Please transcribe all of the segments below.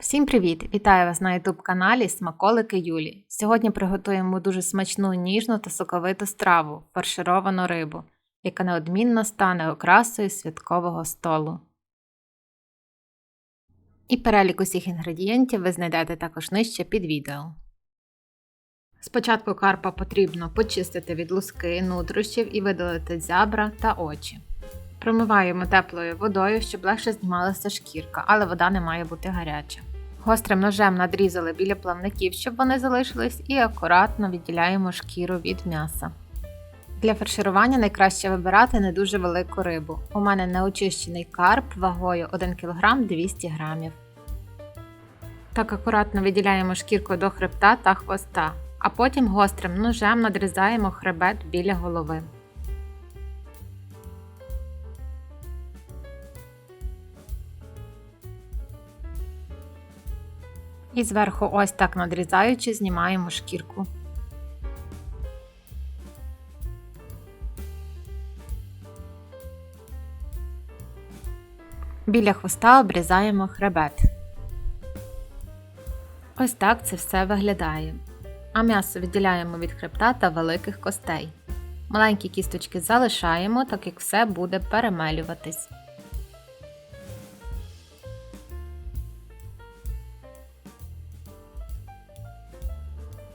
Всім привіт! Вітаю вас на youtube каналі Смаколики Юлі. Сьогодні приготуємо дуже смачну, ніжну та соковиту страву фаршировану рибу, яка неодмінно стане окрасою святкового столу. І перелік усіх інгредієнтів ви знайдете також нижче під відео. Спочатку карпа потрібно почистити від луски, нутрощів і видалити зябра та очі. Промиваємо теплою водою, щоб легше знімалася шкірка, але вода не має бути гаряча. Гострим ножем надрізали біля плавників, щоб вони залишились, і акуратно відділяємо шкіру від м'яса. Для фарширування найкраще вибирати не дуже велику рибу. У мене неочищений карп вагою 1 кг 200 г. Так акуратно відділяємо шкірку до хребта та хвоста, а потім гострим ножем надрізаємо хребет біля голови. І зверху ось так надрізаючи, знімаємо шкірку. Біля хвоста обрізаємо хребет. Ось так це все виглядає. А м'ясо відділяємо від хребта та великих костей. Маленькі кісточки залишаємо, так як все буде перемелюватись.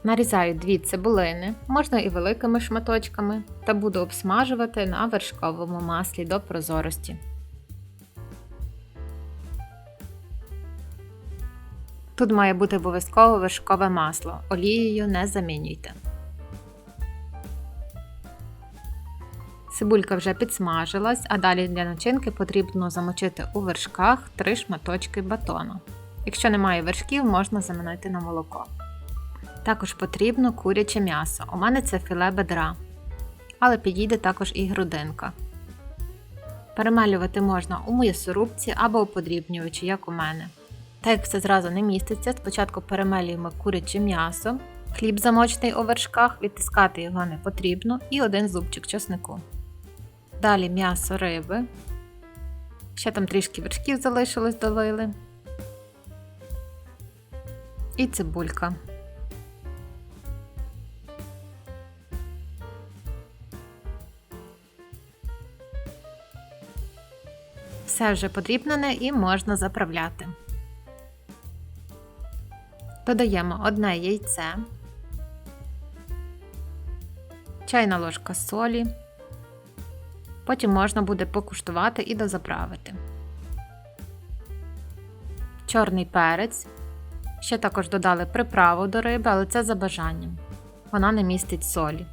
Нарізаю дві цибулини, можна і великими шматочками, та буду обсмажувати на вершковому маслі до прозорості. Тут має бути обов'язково вершкове масло, олією не замінюйте. Цибулька вже підсмажилась, а далі для начинки потрібно замочити у вершках 3 шматочки батону. Якщо немає вершків, можна замінити на молоко. Також потрібно куряче м'ясо. У мене це філе бедра, але підійде також і грудинка. Перемелювати можна у м'ясорубці або у подрібнювачі, як у мене. Так як все зразу не міститься, спочатку перемелюємо куряче м'ясо, хліб замочений у вершках, відтискати його не потрібно і один зубчик чеснику. Далі м'ясо риби. Ще там трішки вершків залишилось долили. І цибулька. Все вже подрібнене і можна заправляти. Додаємо одне яйце, чайна ложка солі. Потім можна буде покуштувати і дозаправити. Чорний перець. Ще також додали приправу до риби, але це за бажанням. Вона не містить солі.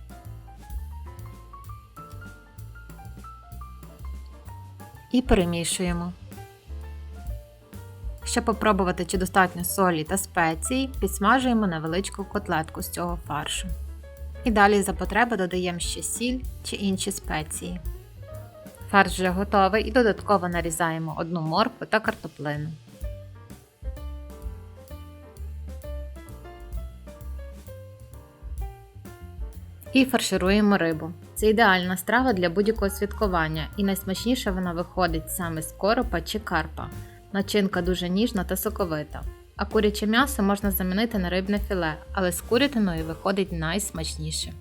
І перемішуємо. Щоб попробувати, чи достатньо солі та спецій, підсмажуємо невеличку котлетку з цього фаршу. І далі за потреби додаємо ще сіль чи інші спеції. Фарш вже готовий і додатково нарізаємо одну моркву та картоплину. І фаршируємо рибу. Це ідеальна страва для будь-якого святкування, і найсмачніше вона виходить саме з коропа чи карпа. Начинка дуже ніжна та соковита. А куряче м'ясо можна замінити на рибне філе, але з курятиною виходить найсмачніше.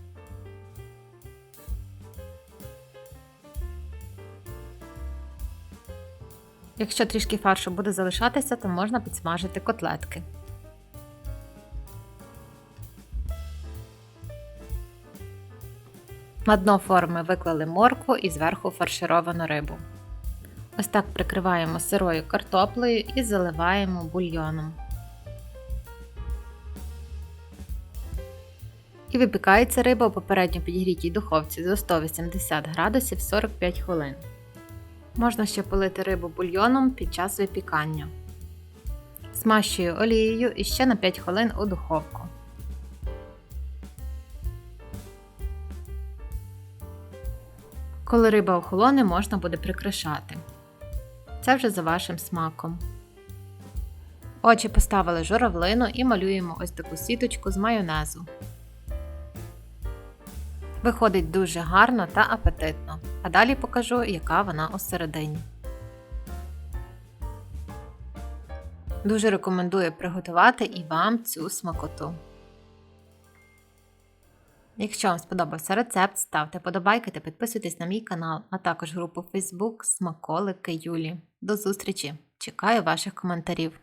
Якщо трішки фаршу буде залишатися, то можна підсмажити котлетки. На дно форми виклали моркву і зверху фаршировану рибу. Ось так прикриваємо сирою картоплею і заливаємо бульйоном. І випікається риба у попередньо підігрітій духовці до 180 градусів 45 хвилин. Можна ще полити рибу бульйоном під час випікання. Смащую олією і ще на 5 хвилин у духовку. Коли риба охолоне, можна буде прикрашати. Це вже за вашим смаком. Очі поставили журавлину і малюємо ось таку сіточку з майонезу. Виходить дуже гарно та апетитно. А далі покажу, яка вона усередині. Дуже рекомендую приготувати і вам цю смакоту. Якщо вам сподобався рецепт, ставте подобайки та підписуйтесь на мій канал, а також групу Facebook Смаколики Юлі. До зустрічі! Чекаю ваших коментарів.